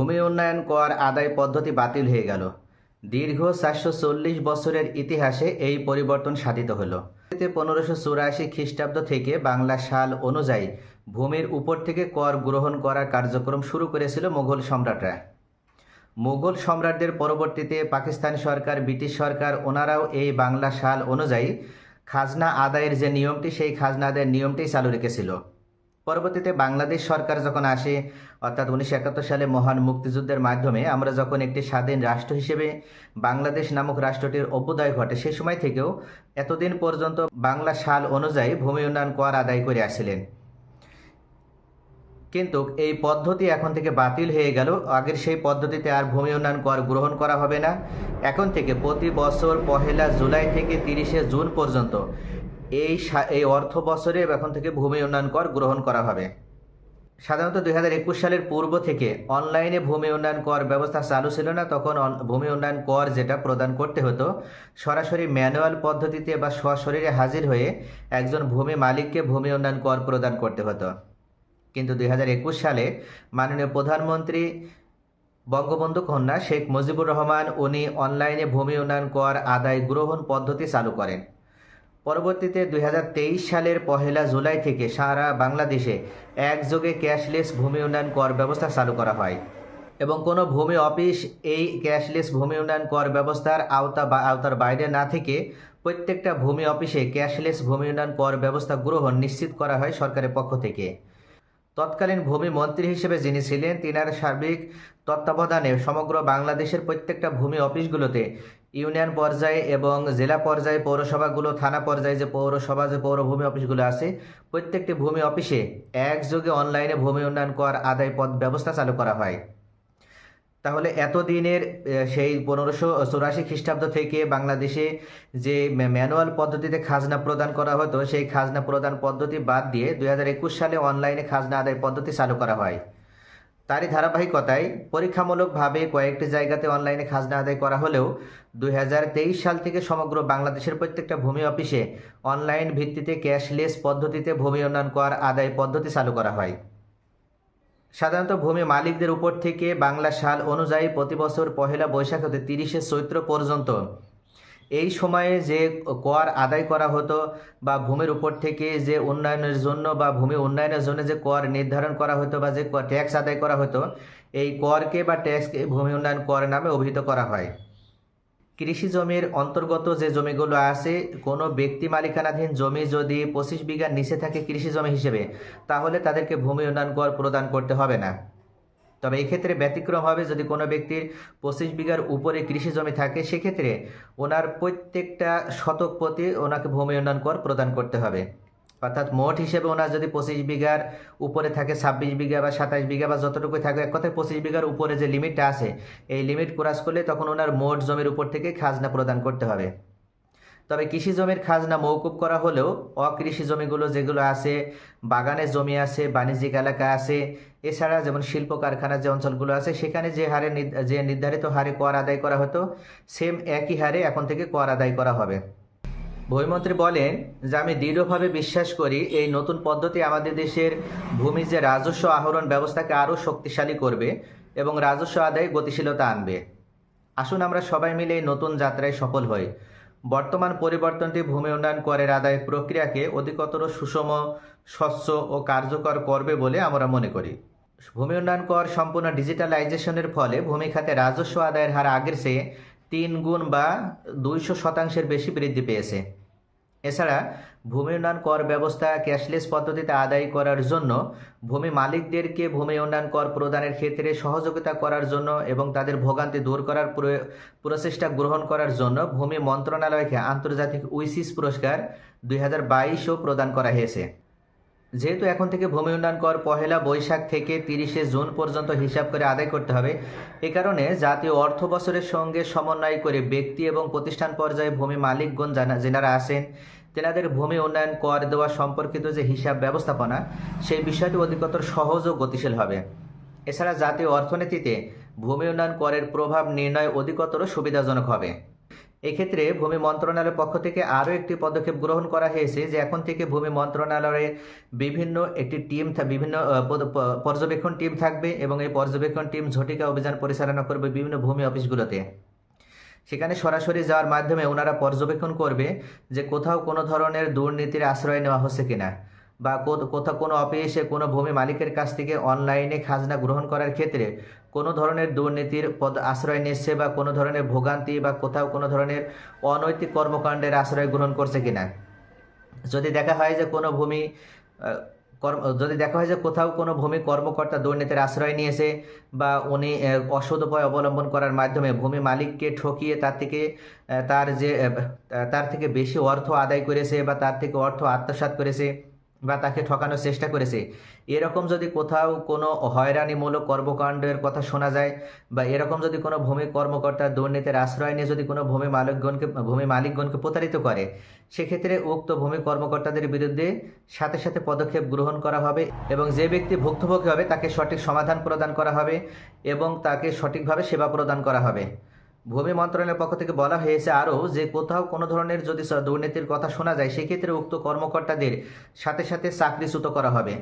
ভূমি উন্নয়ন কর আদায় পদ্ধতি বাতিল হয়ে গেল। দীর্ঘ চারশো চল্লিশ বছরের ইতিহাসে এই পরিবর্তন সাধিত হলো। পনেরোশো চুরাশি খ্রিস্টাব্দ থেকে বাংলা সাল অনুযায়ী ভূমির উপর থেকে কর গ্রহণ করার কার্যক্রম শুরু করেছিল মুঘল সম্রাটরা। মুঘল সম্রাটদের পরবর্তীতে পাকিস্তান সরকার, ব্রিটিশ সরকার ওনারাও এই বাংলা সাল অনুযায়ী খাজনা আদায়ের যে নিয়মটি, সেই খাজনা আদায়ের নিয়মটি চালু রেখেছিল। পরবর্তীতে বাংলাদেশ সরকার যখন আসে, অর্থাৎ উনিশশো একাত্তর সালে মহান মুক্তিযুদ্ধের মাধ্যমে আমরা যখন একটি স্বাধীন রাষ্ট্র হিসেবে বাংলাদেশ নামক রাষ্ট্রটির অভ্যুদয় ঘটে, সে সময় থেকেও এতদিন পর্যন্ত বাংলা সাল অনুযায়ী ভূমি উন্নয়ন কর আদায় করে আসছিলেন। কিন্তু এই পদ্ধতি এখন থেকে বাতিল হয়ে গেল। আগের সেই পদ্ধতিতে আর ভূমি উন্নয়ন কর গ্রহণ করা হবে না। এখন থেকে প্রতি বছর পহেলা জুলাই থেকে তিরিশে জুন পর্যন্ত এই এই অর্থ বছরে এখন থেকে ভূমি উন্নয়ন কর গ্রহণ করা হবে। সাধারণত দুই হাজার একুশ সালের পূর্ব থেকে অনলাইনে ভূমি উন্নয়ন কর ব্যবস্থা চালু ছিল না, তখন ভূমি উন্নয়ন কর যেটা প্রদান করতে হতো, সরাসরি ম্যানুয়াল পদ্ধতিতে বা সশরীরে হাজির হয়ে একজন ভূমি মালিককে ভূমি উন্নয়ন কর প্রদান করতে হতো। কিন্তু দুই হাজার একুশ সালে মাননীয় প্রধানমন্ত্রী বঙ্গবন্ধু কন্যা শেখ মুজিবুর রহমান, উনি অনলাইনে ভূমি উন্নয়ন কর আদায় গ্রহণ পদ্ধতি চালু করেন। পরবর্তীতে দুই হাজার তেইশ সালের পহেলা জুলাই থেকে সারা বাংলাদেশে একযোগে ক্যাশলেস ভূমি উন্নয়ন কর ব্যবস্থা চালু করা হয় এবং কোনো ভূমি অফিস এই ক্যাশলেস ভূমি উন্নয়ন কর ব্যবস্থার আওতা বা আওতার বাইরে না থেকে প্রত্যেকটা ভূমি অফিসে ক্যাশলেস ভূমি উন্নয়ন কর ব্যবস্থা গ্রহণ নিশ্চিত করা হয় সরকারের পক্ষ থেকে। তৎকালীন ভূমি মন্ত্রী হিসেবে যিনি ছিলেন, তিনার সার্বিক তত্ত্বাবধানে সমগ্র বাংলাদেশের প্রত্যেকটা ভূমি অফিসগুলোতে ইউনিয়ন পর্যায়ে এবং জেলা পর্যায়ে, পৌরসভাগুলো, থানা পর্যায়ে যে পৌরসভা, যে পৌরভূমি অফিসগুলো আছে, প্রত্যেকটি ভূমি অফিসে একযোগে অনলাইনে ভূমি উন্নয়ন কর আদায় পদ ব্যবস্থা চালু করা হয়। তাহলে এতদিনের সেই পনেরোশো চৌরাশি খ্রিস্টাব্দ থেকে বাংলাদেশে যে ম্যানুয়াল পদ্ধতিতে খাজনা প্রদান করা হতো, সেই খাজনা প্রদান পদ্ধতি বাদ দিয়ে দুই হাজার একুশ সালে অনলাইনে খাজনা আদায় পদ্ধতি চালু করা হয়। তারই ধারাবাহিকতায় পরীক্ষামূলকভাবে কয়েকটি জায়গাতে অনলাইনে খাজনা আদায় করা হলেও দুই হাজার তেইশ সাল থেকে সমগ্র বাংলাদেশের প্রত্যেকটা ভূমি অফিসে অনলাইন ভিত্তিতে ক্যাশলেস পদ্ধতিতে ভূমি উন্নয়ন কর আদায় পদ্ধতি চালু করা হয়। সাধারণত ভূমি মালিকদের উপর থেকে বাংলা সাল অনুযায়ী প্রতি বছর পহেলা বৈশাখ হতে তিরিশে চৈত্র পর্যন্ত। এই সময়ে যে কর আদায় করা হতো বা ভূমির উপর থেকে যে উন্নয়নের জন্য বা ভূমি উন্নয়নের জন্য যে কর নির্ধারণ করা হতো বা যে ট্যাক্স আদায় করা হতো, এই করকে বা ট্যাক্সকে ভূমি উন্নয়ন কর নামে অভিহিত করা হয়। কৃষি জমির অন্তর্গত যে জমিগুলো আছে, কোনো ব্যক্তি মালিকানাধীন জমি যদি পঁচিশ বিঘার নিচে থাকে কৃষি জমি হিসেবে, তাহলে তাদেরকে ভূমি উন্নয়ন কর প্রদান করতে হবে না। তবে এক্ষেত্রে ব্যতিক্রম হবে যদি কোনো ব্যক্তির পঁচিশ বিঘার উপরে কৃষি জমি থাকে, সেক্ষেত্রে ওনার প্রত্যেকটা শতক প্রতি ওনাকে ভূমি উন্নয়ন কর প্রদান করতে হবে। অর্থাৎ মোট হিসেবে ওনার যদি পঁচিশ বিঘার উপরে থাকে ছাব্বিশ বিঘা বা সাতাশ বিঘা বা যতটুকু থাকে এক কথায় পঁচিশ বিঘার উপরে যে লিমিটটা আছে, এই লিমিট ক্রস করলে তখন ওনার মোট জমির উপর থেকে খাজনা প্রদান করতে হবে। তবে কৃষি জমির খাজনা মৌকুব করা হলেও অকৃষি জমিগুলো যেগুলো আছে বাগানের জমি আছে, বাণিজ্যিক এলাকা আছে, এছাড়া যেমন শিল্প কারখানার যে অঞ্চলগুলো আছে, সেখানে যে হারে যে নির্ধারিত হারে কর আদায় করা হতো সেম একই হারে এখন থেকে কর আদায় করা হবে। ভূমিমন্ত্রী বলেন যে, আমি দৃঢ়ভাবে বিশ্বাস করি এই নতুন পদ্ধতি আমাদের দেশের ভূমি যে রাজস্ব আহরণ ব্যবস্থাকে আরও শক্তিশালী করবে এবং রাজস্ব আদায়ে গতিশীলতা আনবে। আসুন আমরা সবাই মিলে এই নতুন যাত্রায় সফল হই। বর্তমান পরিবর্তনটি ভূমি উন্নয়ন করের আদায় প্রক্রিয়াকে অধিকতর সুষম, স্বচ্ছ ও কার্যকর করবে বলে আমরা মনে করি। ভূমি উন্নয়ন কর সম্পূর্ণ ডিজিটালাইজেশনের ফলে ভূমি খাতে রাজস্ব আদায়ের হার আগের চেয়ে তিন গুণ বা দুইশো শতাংশের বেশি বৃদ্ধি পেয়েছে। এছাড়া ভূমি উন্নয়ন কর ব্যবস্থা, ক্যাশলেস পদ্ধতিতে আদায় করার জন্য ভূমি মালিকদেরকে ভূমি উন্নয়ন কর প্রদানের ক্ষেত্রে সহযোগিতা করার জন্য এবং তাদের ভোগান্তি দূর করার প্র- প্রচেষ্টা গ্রহণ করার জন্য ভূমি মন্ত্রণালয়কে আন্তর্জাতিক উইসিস পুরস্কার দুই হাজার বাইশও প্রদান করা হয়েছে। যেহেতু এখন থেকে ভূমি উন্নয়ন কর পহেলা বৈশাখ থেকে তিরিশে জুন পর্যন্ত হিসাব করে আদায় করতে হবে। এ কারণে জাতীয় অর্থ বছরের সঙ্গে সমন্বয় করে ব্যক্তি এবং প্রতিষ্ঠান পর্যায়ে ভূমি মালিকগণ জানা যেনারা আসেন তেনাদের ভূমি উন্নয়ন কর দেওয়া সম্পর্কিত যে হিসাব ব্যবস্থাপনা, সেই বিষয়টি অধিকতর সহজ ও গতিশীল হবে। এছাড়া জাতীয় অর্থনীতিতে ভূমি উন্নয়ন করের প্রভাব নির্ণয় অধিকতর সুবিধাজনক হবে। এক্ষেত্রে ভূমি মন্ত্রণালয়ের পক্ষ থেকে আরও একটি পদক্ষেপ গ্রহণ করা হয়েছে যে এখন থেকে ভূমি মন্ত্রণালয়ে বিভিন্ন একটি টিম বিভিন্ন পর্যবেক্ষণ টিম থাকবে এবং এই পর্যবেক্ষণ টিম ঝটিকা অভিযান পরিচালনা করবে বিভিন্ন ভূমি অফিসগুলোতে। সেখানে সরাসরি যাওয়ার মাধ্যমে ওনারা পর্যবেক্ষণ করবে যে কোথাও কোনো ধরনের দুর্নীতির আশ্রয় নেওয়া হচ্ছে কিনা। বা কোথাও কোনো অফিসে কোনো ভূমি মালিকের কাছ থেকে অনলাইনে খাজনা গ্রহণ করার ক্ষেত্রে কোনো ধরনের দুর্নীতির পদ আশ্রয় নিচ্ছে বা কোনো ধরনের ভোগান্তি বা কোথাও কোনো ধরনের অনৈতিক কর্মকাণ্ডের আশ্রয় গ্রহণ করছে কিনা? যদি দেখা হয় যে কোনো ভূমি কর্ম, যদি দেখা হয় যে কোথাও কোনো ভূমি কর্মকর্তা দুর্নীতির আশ্রয় নিয়েছে বা উনি অসৎ উপায় অবলম্বন করার মাধ্যমে ভূমি মালিককে ঠকিয়ে তার থেকে তার যে তার থেকে বেশি অর্থ আদায় করেছে বা তার থেকে অর্থ আত্মসাৎ করেছে বা তাকে ঠকানোর চেষ্টা করেছে। এরকম যদি কোথাও কোনো হয়রানিমূলক কর্মকাণ্ডের কথা শোনা যায় বা এরকম যদি কোনো ভূমি কর্মকর্তা দুর্নীতির আশ্রয় নিয়ে যদি কোনো ভূমি মালিকগণকে ভূমি মালিকগণকে প্রতারিত করে, সেক্ষেত্রে উক্ত ভূমি কর্মকর্তাদের বিরুদ্ধে সাথে সাথে পদক্ষেপ গ্রহণ করা হবে এবং যে ব্যক্তি ভুক্তভোগী হবে তাকে সঠিক সমাধান প্রদান করা হবে এবং তাকে সঠিকভাবে সেবা প্রদান করা হবে। ভূমি মন্ত্রণালয়ের পক্ষ থেকে বলা হয়েছে আরও যে কোথাও কোনো ধরনের যদি দুর্নীতির কথা শোনা যায়, সেক্ষেত্রে উক্ত কর্মকর্তাদের সাথে সাথে চাকরিচ্যুত করা হবে।